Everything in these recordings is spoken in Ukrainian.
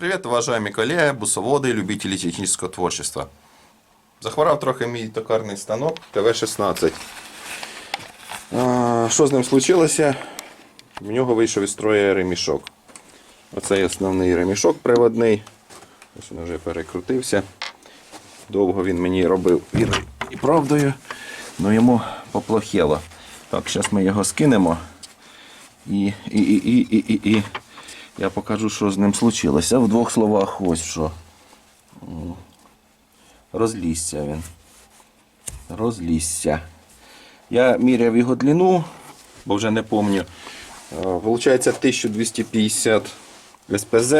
Привет, уважаемые коллеги, бусоводи, любителі технічного творчества. Захворав трохи мій токарний станок ТВ-16. Що з ним случилося? В нього вийшов із строю ремішок. Оцей основний ремішок приводний. Ось він вже перекрутився. Довго він мені робив вірою і правдою, але йому поплохело. Так, зараз ми його скинемо. І, і, і, і, і, і, і я покажу, що з ним случилося. В двох словах ось що. М. Розлізся він. Розлізся. Я міряв його длину, бо вже не пам'ятаю. Получається 1250 СПЗ,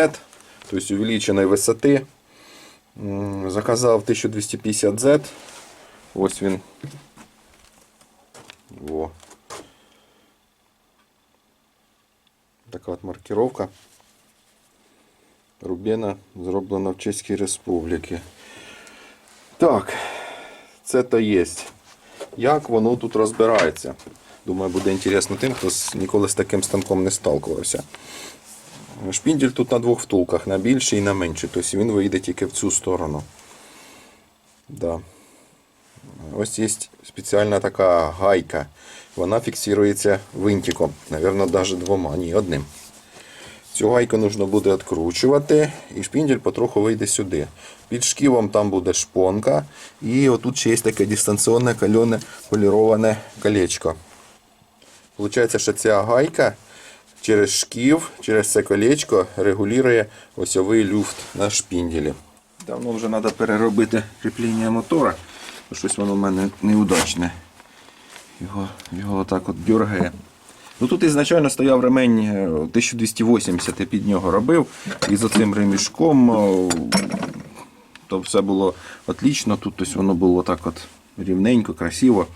тобто увеличеної висоти. Заказав 1250 Z. Ось він. Во. Така от маркировка. Рубена зроблена в Чеській Республіці. Так, це то є. Як воно тут розбирається? Думаю, буде інтересно тим, хто ніколи з таким станком не сталкувався. Шпіндель тут на двох втулках, на більший і на менший. Тобто він вийде тільки в цю сторону. Да. Ось є спеціальна така гайка. Вона фіксується винтиком. Навірно, навіть двома, ні, одним. Цю гайку потрібно буде відкручувати, і шпіндель потроху вийде сюди. Під шківом там буде шпонка, і отут ще є таке дистанційне кальоне поліроване колечко. Получається, що ця гайка через шків, через це колечко регулює осьовий люфт на шпінделі. Давно вже треба переробити кріплення мотора, бо щось воно в мене неудачне. Його, його отак от дергає. Ну тут ізначально стояв ремень е, 1280, я під нього робив. І за цим ремішком е, то все було отлично. Тут тобто, воно було так от рівненько, красиво.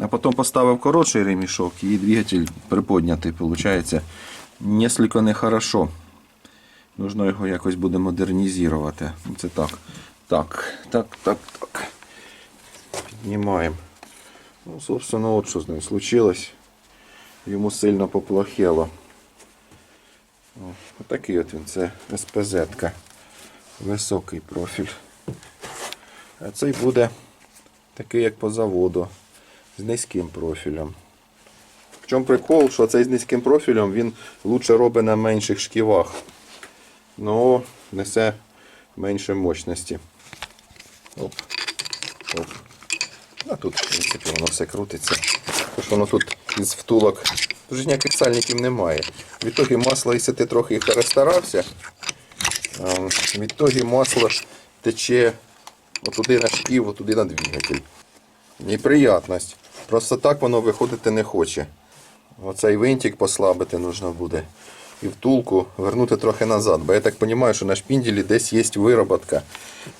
А потім поставив коротший ремішок і двигатель приподнятий, виходить, несколько нехорошо. Нужно його якось буде модернізувати. Це так. Так, так, так, так. Піднімаємо. Ну, собственно, от що з ним случилось. Йому сильно поплохело. Отакий от він, це СПЗ-ка. Високий профіль. А цей буде такий, як по заводу, з низьким профілем. В чому прикол, що цей з низьким профілем він лучше робить на менших шківах. Ну, несе менше мощності. Оп. Оп. А тут, в принципі, воно все крутиться. Що воно тут із втулок. Тут ніяких сальників немає. В ітогі масло, якщо ти трохи перестарався, а, в масло тече отуди на шків, отуди на двигатель. Неприятність. Просто так воно виходити не хоче. Оцей винтик послабити потрібно буде. І втулку вернути трохи назад. Бо я так розумію, що на шпінделі десь є вироботка,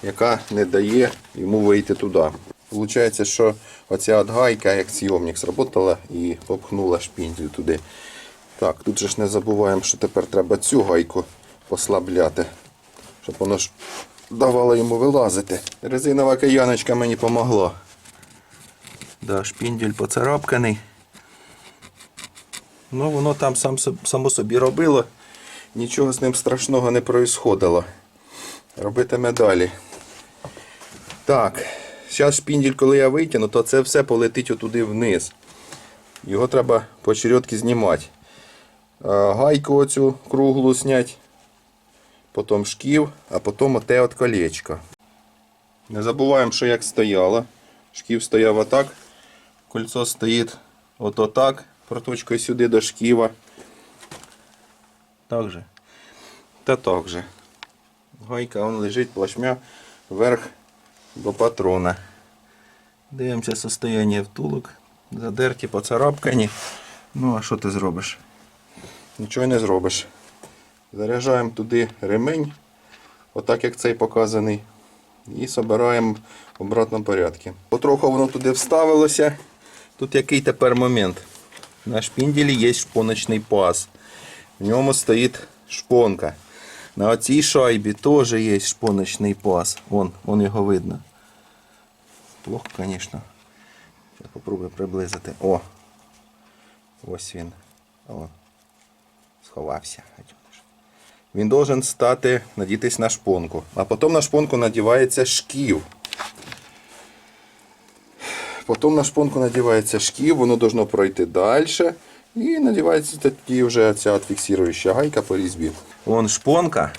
яка не дає йому вийти туди. Получається, що оця от гайка, як зйомник, сработала і попхнула шпіндель туди. Так, тут же ж не забуваємо, що тепер треба цю гайку послабляти, щоб воно ж давало йому вилазити. Резинова каяночка мені допомогла. Да, шпіндель поцарапканий. Ну, воно там сам, само собі робило. Нічого з ним страшного не происходило. Робитиме далі. Так, зараз шпіндель, коли я витягну, то це все полетить отуди вниз. Його треба по чередки знімати. Гайку оцю круглу зняти, потім шків, а потім оте от колечко. Не забуваємо, що як стояло. Шків стояв отак. Кольцо стоїть от отак, проточкою сюди до шківа. Так же. Та так же. Гайка он лежить плашмя вверх до патрона. Дивимося состояние втулок. Задерті, поцарапкані. Ну, а що ти зробиш? Нічого не зробиш. Заряджаємо туди ремень, отак як цей показаний. І збираємо в обратному порядку. Потроху воно туди вставилося. Тут який тепер момент? На шпінделі є шпоночний паз. В ньому стоїть шпонка. На оцій шайбі теж є шпоночний паз. Вон, вон його видно. Плохо, звісно. Зараз попробую приблизити. О! Ось він. О. Сховався. він должен стати, надітись на шпонку. А потім на шпонку надівається шків. Потім на шпонку надівається шків, воно должно пройти далі. І надівається тоді вже ця от фіксуюча гайка по різьбі. Вон шпонка.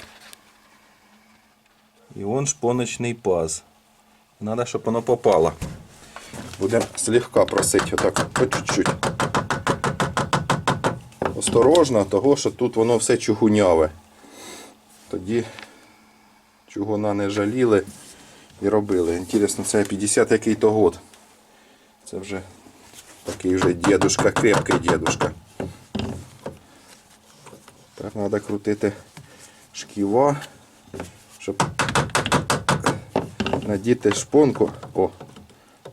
І вон шпоночний паз. Треба, щоб воно попало. Будемо слегка просити отак по чуть-чуть. Осторожно, того, що тут воно все чугуняве. Тоді чугуна не жаліли і робили. Інтересно, це 50 який то год. Це вже такий вже дедушка, крепкий дедушка. Так, треба крутити шківа, щоб надіти шпонку. О,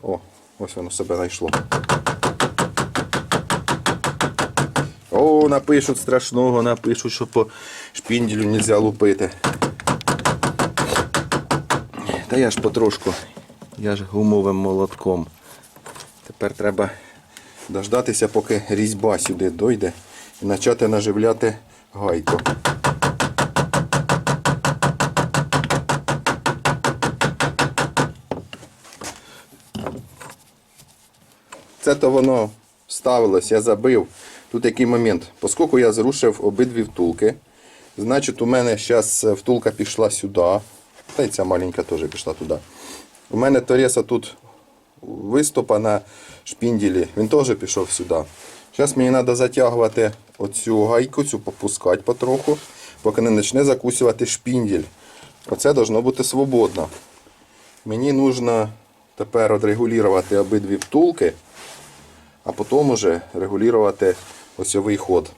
о, ось воно себе знайшло. О, напишуть страшного, напишуть, що по шпінделю не можна лупити. Та я ж потрошку, я ж гумовим молотком. Тепер треба дождатися, поки різьба сюди дойде і почати наживляти гайку. Це то воно ставилось, я забив. Тут який момент. Оскільки я зрушив обидві втулки, значить у мене зараз втулка пішла сюди. Та й ця маленька теж пішла туди. У мене Тореса тут виступа на шпінделі, він теж пішов сюди. Зараз мені треба затягувати оцю гайку, цю попускати потроху, поки не почне закусувати шпіндель. Оце должно бути свободно. Мені потрібно тепер отрегулювати обидві втулки, а потім уже регулювати осьовий ход.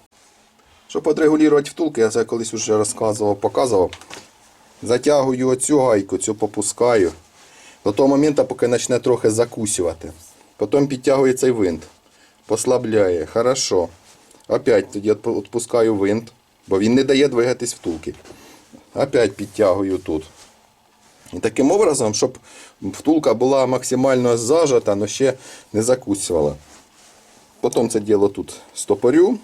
Щоб отрегулювати втулки, я це колись вже розказував, показував. Затягую оцю гайку, цю попускаю. До того моменту, поки почне трохи закусювати. Потім підтягує цей винт. Послабляє. Хорошо. Опять тоді відпускаю винт, бо він не дає двигатись втулки. Опять підтягую тут. І таким образом, щоб втулка була максимально зажата, але ще не закусувала. Потім це діло тут стопорю.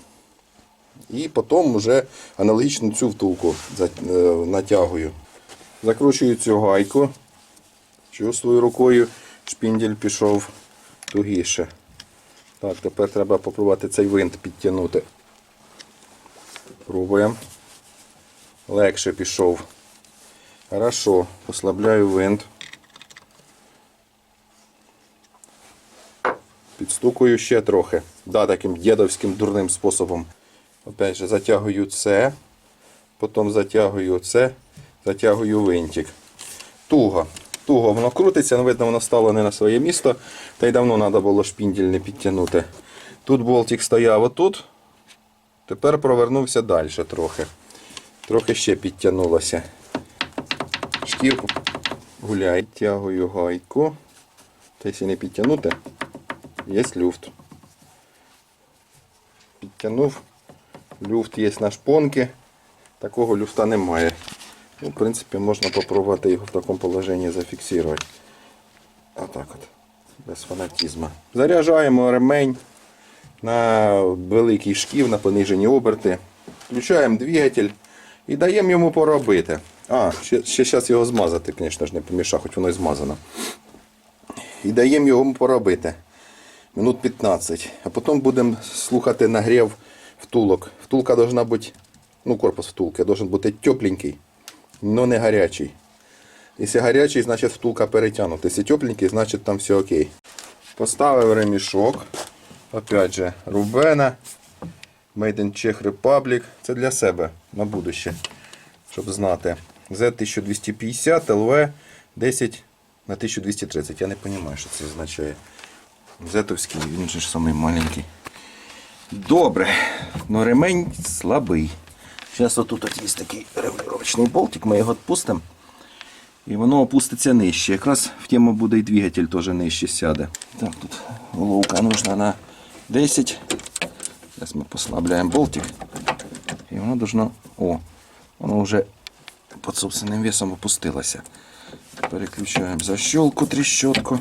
І потім вже аналогічно цю втулку е, натягую. Закручую цю гайку. Чувствую рукою, шпіндель пішов тугіше. Так, тепер треба попробувати цей винт підтягнути. Пробуємо. Легше пішов. Хорошо, послабляю винт. Підстукую ще трохи. Да, таким дідовським дурним способом. Опять же, затягую це, потім затягую це, затягую винтик. Туго. Туго воно крутиться, ну, видно, воно стало не на своє місто. Та й давно треба було шпіндель не підтягнути. Тут болтик стояв отут. Тепер провернувся далі трохи. Трохи ще підтягнулося. Шкірку гуляй, тягую гайку. Та якщо не підтягнути, є люфт. Підтягнув. Люфт є на шпонки. Такого люфта немає. Ну, в принципі, можна попробувати його в такому положенні зафіксувати. Отак от. Без фанатізму. Заряджаємо ремень на великий шків, на понижені оберти. Включаємо двигатель і даємо йому поробити. А, ще зараз його змазати, звісно ж, не помішав, хоч воно і змазано. І даємо йому поробити. Минут 15. А потім будемо слухати нагрів втулок. Втулка должна бути, ну корпус втулки должен бути тепленький, але не гарячий. Якщо гарячий, значить втулка перетягнута. Якщо тепленький, значить там все окей. Поставив ремішок. Опять же, Рубена. Made in Czech Republic. Це для себе на будуще, щоб знати. Z1250 LV 10 на 1230. Я не розумію, що це означає. Зетовський, він же ж самий маленький. Добре. Но ремень слабий. Зараз отут от є такий регулювачний болтик, ми його відпустимо. І воно опуститься нижче. Якраз в тему буде і двигатель теж нижче сяде. Так, тут головка нужна на 10. Зараз ми послабляємо болтик. І воно должно. О, воно вже під собственним весом опустилося. Переключаємо защелку, тріщотку.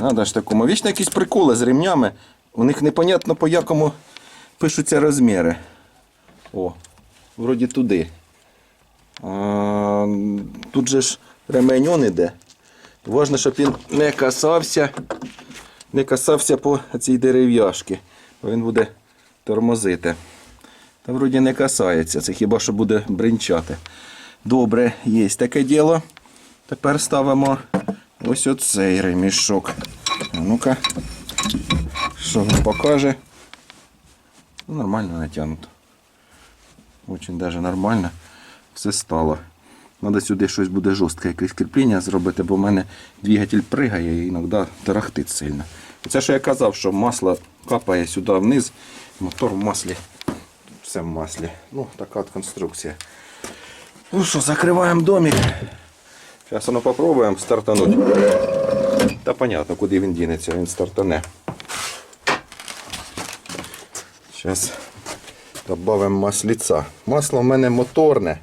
Надо такому. Вічно якісь приколи з ремнями. У них непонятно по якому пишуться розміри. О, вроді туди. А, тут же ж ремень он іде. Важно, щоб він не касався, не касався по цій дерев'яшки, бо він буде тормозити. Та вроді не касається, це хіба що буде бринчати. Добре, є таке діло. Тепер ставимо ось оцей ремішок. Ну-ка, що він покаже? Ну, нормально натягнуто. Очень даже нормально. Все стало. Надо сюди щось буде жорстке, якесь кріплення зробити, бо в мене двигатель пригає і іноді тарахтить сильно. Це що я казав, що масло капає сюди вниз, мотор в маслі. Все в маслі. Ну, така от конструкція. Ну що, закриваємо домик. Зараз воно попробуємо стартануть. Та понятно, куди він дінеться, він стартане. Зараз додамо масліця. Масло в мене моторне.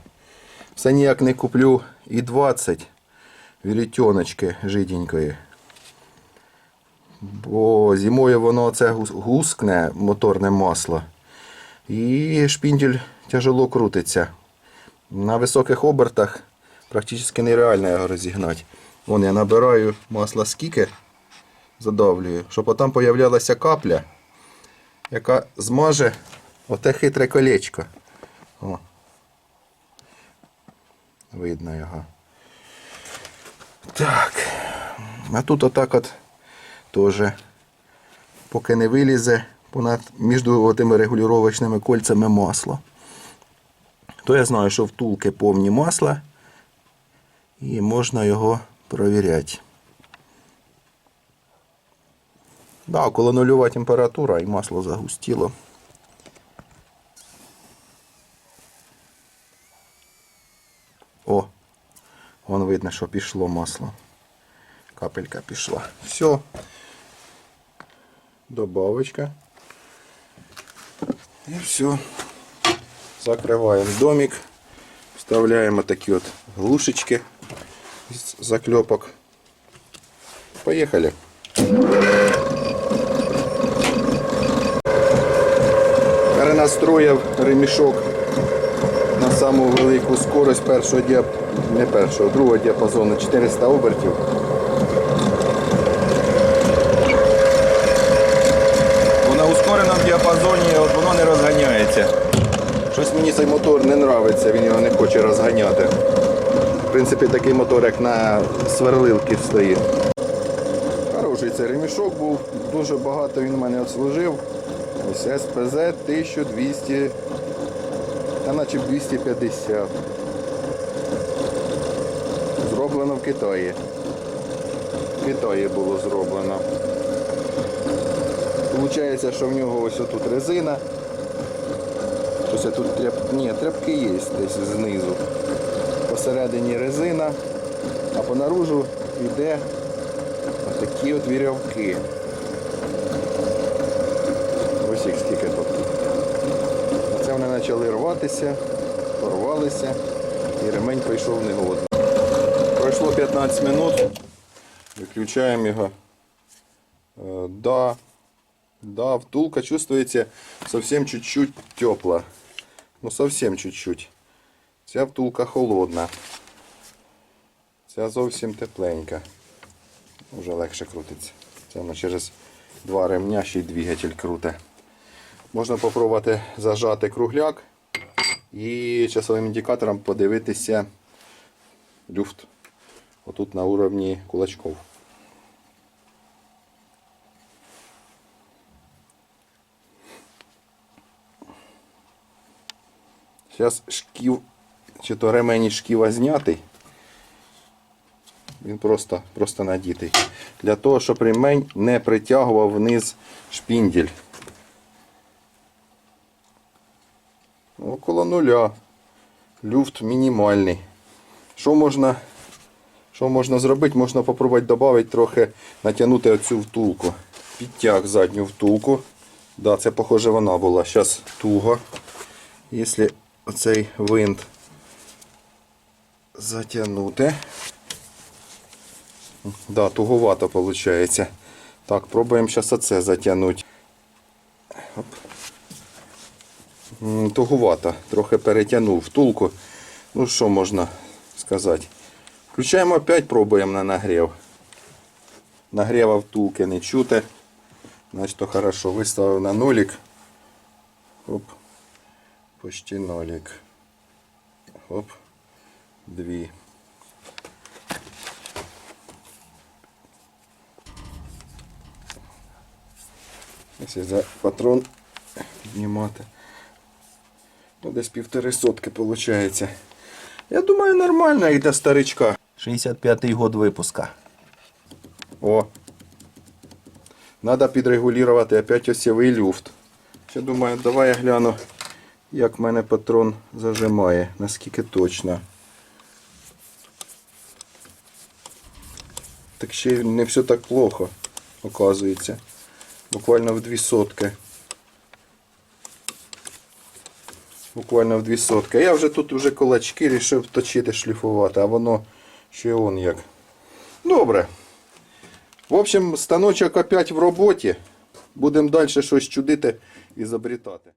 Все ніяк не куплю і 20 вірітьоночки жиденької. Бо зимою воно це гускне моторне масло. І шпіндель тяжело крутиться. На високих обертах практично нереально його розігнати. Вон я набираю масла скільки, задавлюю, щоб потім появлялася капля, яка змаже оте хитре колечко. О. Видно його. Так. А тут отак от теж, поки не вилізе понад між тими регулювачними кольцями масло. То я знаю, що втулки повні масла і можна його провіряти. Да, коли нульова температура і масло загустіло. О, вон видно, що пішло масло. Капелька пішла. Все. Добавочка. І все. Закриваємо домик. Вставляємо такі от глушечки З заклепок. Поїхали. Перенастроїв ремішок на саму велику скорость першого діап... не першого, другого діапазону 400 обертів. Бо на ускореному діапазоні от воно не розганяється. Щось мені цей мотор не подобається, він його не хоче розганяти. Принципі, такий мотор, як на сверлилки стоїть. Хороший цей ремішок був, дуже багато він в мене служив. Ось СПЗ 1200, та наче 250. Зроблено в Китаї. В Китаї було зроблено. Получається, що в нього ось отут резина. Ось тут тряп... Ні, тряпки є десь знизу. Посередині резина, а по наружу йде такі от вірьовки. Ось їх скільки тут. Оце вони почали рватися, порвалися і ремень прийшов негодний. Пройшло 15 минут. Виключаємо його. Е, Да, да, втулка чувствуется совсем чуть-чуть тепла. Ну совсем чуть-чуть. Ця втулка холодна. Ця зовсім тепленька. Уже легше крутиться. Це воно через два ремня ще й двигатель круте. Можна спробувати зажати кругляк і часовим індикатором подивитися люфт. Отут на уровні кулачков. Зараз шків, чи то ремень із шківа знятий. Він просто, просто надітий. Для того, щоб ремень не притягував вниз шпіндель. Около нуля. Люфт мінімальний. Що можна, що можна зробити? Можна спробувати додати трохи, натягнути оцю втулку. Підтяг задню втулку. Да, це похоже вона була. Зараз туго. Якщо оцей винт затягнути. Да, туговато виходить. Так, пробуємо зараз оце затягнути. Оп. м, тугувата. Трохи перетягнув втулку. Ну що можна сказати. Включаємо опять, пробуємо на нагрів. Нагріва втулки не чути. Значить, то хорошо. Виставив на нолик. Оп. Почти нолик. Оп. Дві. Якщо за патрон піднімати. Ну, десь півтори сотки виходить. Я думаю, нормально для старичка. 65-й год випуска. О. Надо підрегулювати опять осьовий люфт. Ще думаю, давай я гляну, як в мене патрон зажимає, наскільки точно. Так ще не все так плохо, оказується. Буквально в дві сотки. Буквально в дві сотки. Я вже тут вже кулачки рішив точити, шліфувати, а воно ще он як. Добре. В общем, станочок опять в роботі. Будемо далі щось чудити і забрітати.